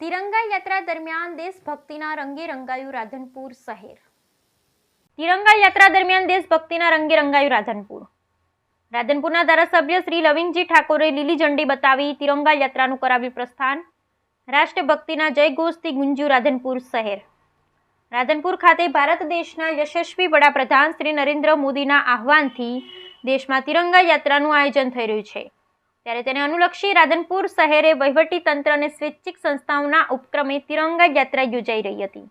તિરંગા યાત્રા દરમિયાન દેશભક્તિના રંગે રંગાયું રાધનપુર શહેર. તિરંગા યાત્રા દરમિયાન દેશભક્તિના રંગે રંગાયું રાધનપુર. રાધનપુરના ધારાસભ્ય શ્રી લવિંગજી ઠાકોરે લીલી ઝંડી બતાવી તિરંગા યાત્રાનું કરાવ્યું પ્રસ્થાન. રાષ્ટ્રભક્તિના જયઘોષથી ગુંજ્યું રાધનપુર શહેર. રાધનપુર ખાતે ભારત દેશના યશસ્વી વડાપ્રધાન શ્રી નરેન્દ્ર મોદીના આહવાનથી દેશમાં તિરંગા યાત્રાનું આયોજન થઈ રહ્યું છે. ત્યારે તેને અનુલક્ષી રાધનપુર શહેરે તંત્ર અને સ્વૈચ્છિક સંસ્થાઓના ઉપક્રમે તિરંગા યાત્રા યોજાઈ રહી હતી,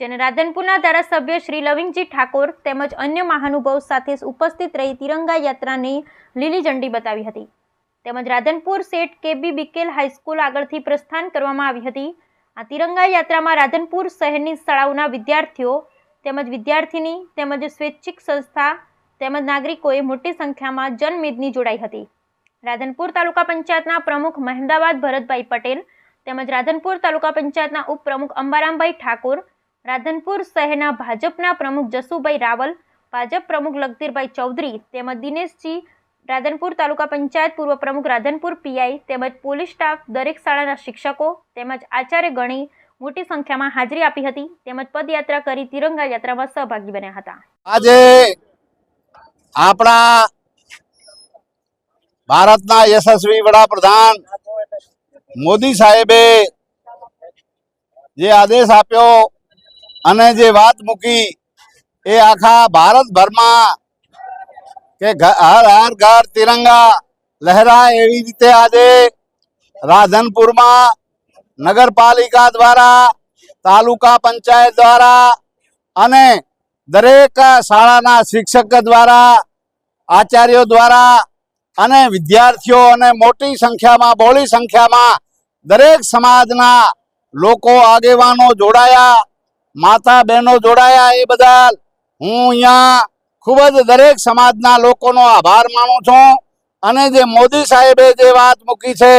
જેને રાધનપુરના ધારાસભ્ય શ્રી લવિંગજી ઠાકોર તેમજ અન્ય મહાનુભાવ સાથે ઉપસ્થિત રહી તિરંગા યાત્રાની લીલી ઝંડી બતાવી હતી. તેમજ રાધનપુર સેઠ કેબી બિકેલ હાઈસ્કૂલ આગળથી પ્રસ્થાન કરવામાં આવી હતી. આ તિરંગા યાત્રામાં રાધનપુર શહેરની શાળાઓના વિદ્યાર્થીઓ તેમજ વિદ્યાર્થીની તેમજ સ્વૈચ્છિક સંસ્થા તેમજ નાગરિકોએ મોટી સંખ્યામાં જનમેદની જોડાઈ હતી. રાધનપુર તાલુકા પંચાયતના પ્રમુખ મહેમદાબાદ ભરતભાઈ પટેલ તેમજ રાધનપુર તાલુકા પંચાયતના ઉપપ્રમુખ અંબારામભાઈ ઠાકોર, રાધનપુર શહેરના ભાજપના પ્રમુખ જસુભાઈ રાવલ, ભાજપ પ્રમુખ લગધીરભાઈ ચૌધરી તેમજ દિનેશજી, રાધનપુર તાલુકા પંચાયત પૂર્વ પ્રમુખ રાધનપુર પીઆઈ તેમજ પોલીસ સ્ટાફ, દરેક શાળાના શિક્ષકો તેમજ આચાર્ય ગણી મોટી સંખ્યામાં હાજરી આપી હતી તેમજ પદયાત્રા કરી તિરંગા યાત્રામાં સહભાગી બન્યા હતા. આજે આપણા ભારતના યશસ્વી વડાપ્રધાન મોદી સાહેબે જે આદેશ આપ્યો અને જે વાત મૂકી એ આખા ભારતભરમાં કે હર હર ઘર તિરંગા લહેરા એવી રીતે આજે રાધનપુરમાં નગરપાલિકા દ્વારા, તાલુકા પંચાયત દ્વારા અને દરેક શાળાના શિક્ષક દ્વારા, આચાર્યો દ્વારા અને વિદ્યાર્થીઓ અને મોટી સંખ્યામાં, બહોળી સંખ્યામાં દરેક સમાજના લોકો આગેવાનો જોડાયા, માતા બહેનો જોડાયા એ બદલ હું અહીંયા ખૂબ જ દરેક સમાજના લોકોનો આભાર માનું છું. અને જે મોદી સાહેબે જે વાત મૂકી છે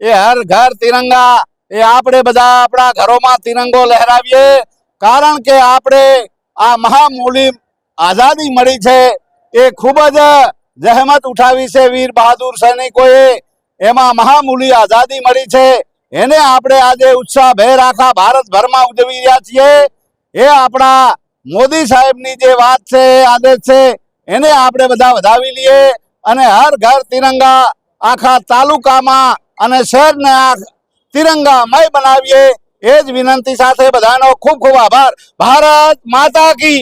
એ હર ઘર તિરંગા, એ આપણે બધા આપણા ઘરોમાં તિરંગો લહેરાવીએ. કારણ કે આપણે આ મહામૂલી આઝાદી મળી છે એ ખૂબ જ જહેમત ઉઠાવી છે વીર બહાદુર સૈનિકોએ. એમાં મહામૂલી આઝાદી મળી છે. એને આપણે આજે ઉત્સાહભેર આખા ભારતભરમાં ઉજવી રહ્યા છીએ. એ આપણા મોદી સાહેબની જે વાત છે આદેશ છે, એને આપણે બધા વધાવી લઈએ અને હર ઘર તિરંગા આખા તાલુકામાં અને શહેરને આ તિરંગામય બનાવીએ. એ જ વિનંતી સાથે બધાનો ખૂબ ખૂબ આભાર. ભારત માતા કી